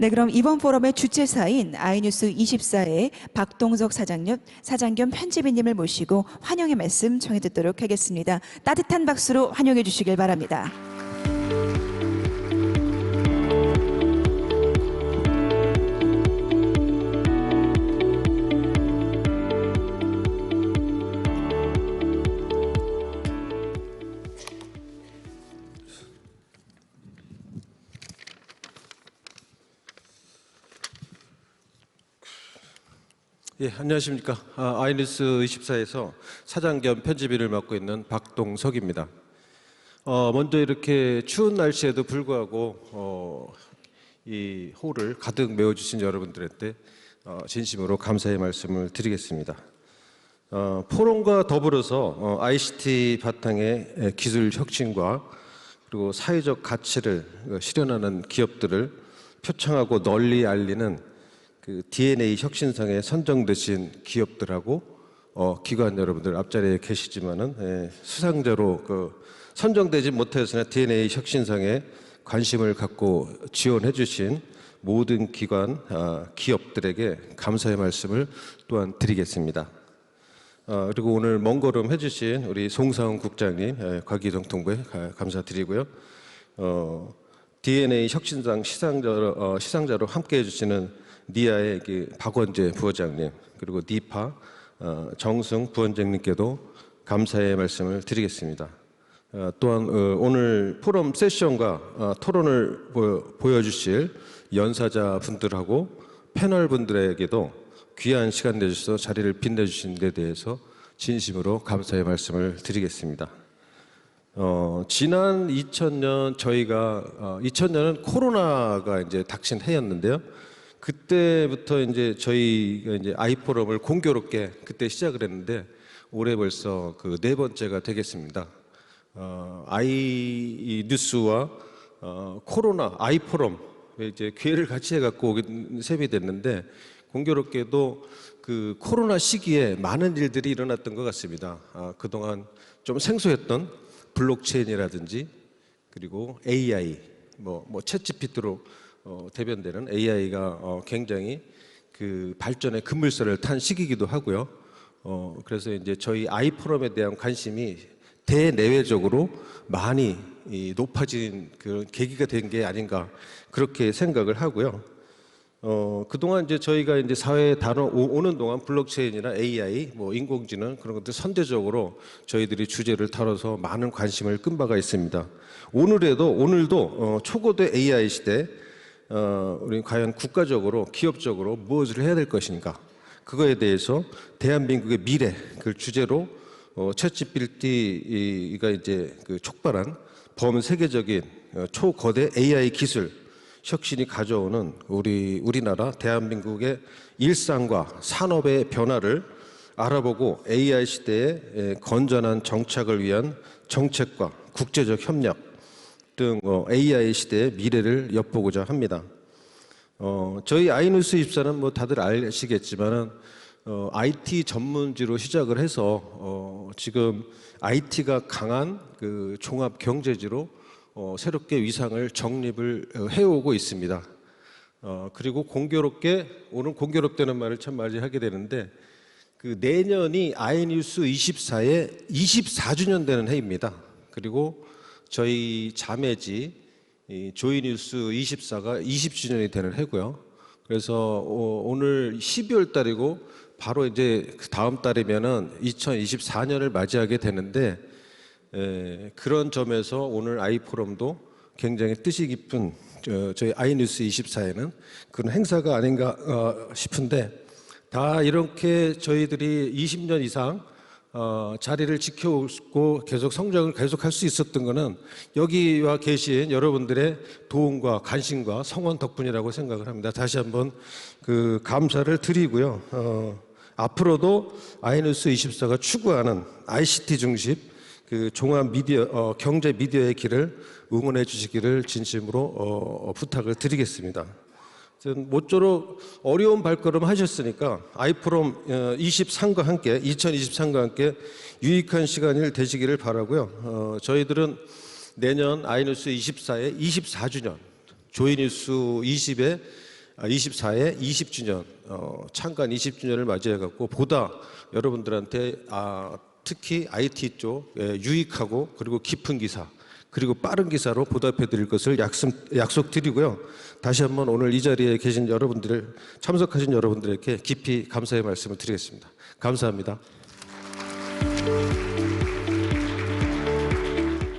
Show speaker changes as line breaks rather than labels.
네, 그럼 이번 포럼의 주최사인 아이뉴스 24의 박동석 사장님, 사장 겸 편집인님을 모시고 환영의 말씀 전해 듣도록 하겠습니다. 따뜻한 박수로 환영해 주시길 바랍니다.
예, 안녕하십니까. 아, 아이뉴스 24에서 사장 겸 편집인을 맡고 있는 박동석입니다. 어, 먼저 이렇게 추운 날씨에도 불구하고 어, 이 홀을 가득 메워주신 여러분들한테 어, 진심으로 감사의 말씀을 드리겠습니다. 어, 포럼과 더불어서 어, ICT 바탕의 에, 기술 혁신과 그리고 사회적 가치를 어, 실현하는 기업들을 표창하고 널리 알리는 그 DNA 혁신상에 선정되신 기업들하고 어, 기관 여러분들 앞자리에 계시지만은 예, 수상자로 그 선정되지 못해서나 DNA 혁신상에 관심을 갖고 지원해 주신 모든 기관 아, 기업들에게 감사의 말씀을 또한 드리겠습니다. 어, 그리고 오늘 먼 걸음 해주신 우리 송사훈 국장님, 예, 과기정통부에 가- 감사드리고요. 어, DNA 혁신상 시상자로, 어, 시상자로 함께 해주시는 니아의 그 박원재 부원장님, 그리고 니파 어, 정승 부원장님께도 감사의 말씀을 드리겠습니다. 어, 또한 어, 오늘 포럼 세션과 어, 토론을 보여, 보여주실 연사자 분들하고 패널 분들에게도 귀한 시간 내주셔서 자리를 빛내주신 데 대해서 진심으로 감사의 말씀을 드리겠습니다. 어, 지난 2000년 저희가 어, 2000년은 코로나가 이제 닥친 해였는데요. 그때부터 이제 저희가 이제 아이포럼을 공교롭게 그때 시작을 했는데 올해 벌써 그 네 번째가 되겠습니다. 어, 아이 뉴스와 어, 코로나 아이포럼 이제 기회를 같이 해갖고 셈이 됐는데 공교롭게도 그 코로나 시기에 많은 일들이 일어났던 것 같습니다. 아, 그동안 좀 생소했던 블록체인이라든지 그리고 AI 뭐, 뭐 챗GPT로 어, 대변되는 AI가 어, 굉장히 그 발전의 급물살을 탄 시기이기도 하고요. 어, 그래서 이제 저희 아이 포럼에 대한 관심이 대내외적으로 많이 이 높아진 그 계기가 된 게 아닌가 그렇게 생각을 하고요. 어, 그동안 이제 저희가 이제 사회에 다뤄 오- 오는 동안 블록체인이나 AI, 뭐 인공지능 그런 것들 선대적으로 저희들이 주제를 다뤄서 많은 관심을 끈 바가 있습니다. 오늘에도 오늘도 어, 초고대 AI 시대 어, 우리 과연 국가적으로 기업적으로 무엇을 해야 될 것인가? 그거에 대해서 대한민국의 미래 그 주제로 어, 챗GPT가 이제 그 촉발한 범 세계적인 어, 초거대 AI 기술 혁신이 가져오는 우리 우리나라 대한민국의 일상과 산업의 변화를 알아보고 AI 시대의 에, 건전한 정착을 위한 정책과 국제적 협력 등 어, AI 시대의 미래를 엿보고자 합니다. 어, 저희 아이뉴스 입사는 뭐 다들 아시겠지만은 어, IT 전문지로 시작을 해서 어, 지금 IT가 강한 그 종합 경제지로 어, 새롭게 위상을 정립을 어, 해오고 있습니다. 어, 그리고 공교롭게 오늘 공교롭다는 말을 참 많이 하게 되는데 그 내년이 아이뉴스 24의 24주년 되는 해입니다. 그리고 저희 자매지 이 조이뉴스 24가 20주년이 되는 해고요. 그래서 어, 오늘 12월 달이고 바로 이제 그 다음 달이면은 2024년을 맞이하게 되는데 에, 그런 점에서 오늘 아이포럼도 굉장히 뜻이 깊은 저, 저희 아이뉴스 24에는 그런 행사가 아닌가 어, 싶은데 다 이렇게 저희들이 20년 이상 어, 자리를 지켜오고 계속 성장을 계속할 수 있었던 것은 여기와 계신 여러분들의 도움과 관심과 성원 덕분이라고 생각을 합니다. 다시 한번 그 감사를 드리고요. 어, 앞으로도 아이뉴스 24가 추구하는 ICT 중심 그 종합 미디어 어, 경제 미디어의 길을 응원해 주시기를 진심으로 어, 부탁을 드리겠습니다. 모쪼록 어려운 발걸음 하셨으니까 아이프롬 23과 함께 2023과 함께 유익한 시간이 되시기를 바라고요. 어, 저희들은 내년 아이뉴스 24의 24주년 조이뉴스 20의 24회 20주년 어, 창간 20주년을 맞이해 갖고 보다 여러분들한테 아, 특히 IT 쪽 예, 유익하고 그리고 깊은 기사 그리고 빠른 기사로 보답해 드릴 것을 약속, 약속 드리고요. 다시 한번 오늘 이 자리에 계신 여러분들 참석하신 여러분들에게 깊이 감사의 말씀을 드리겠습니다. 감사합니다.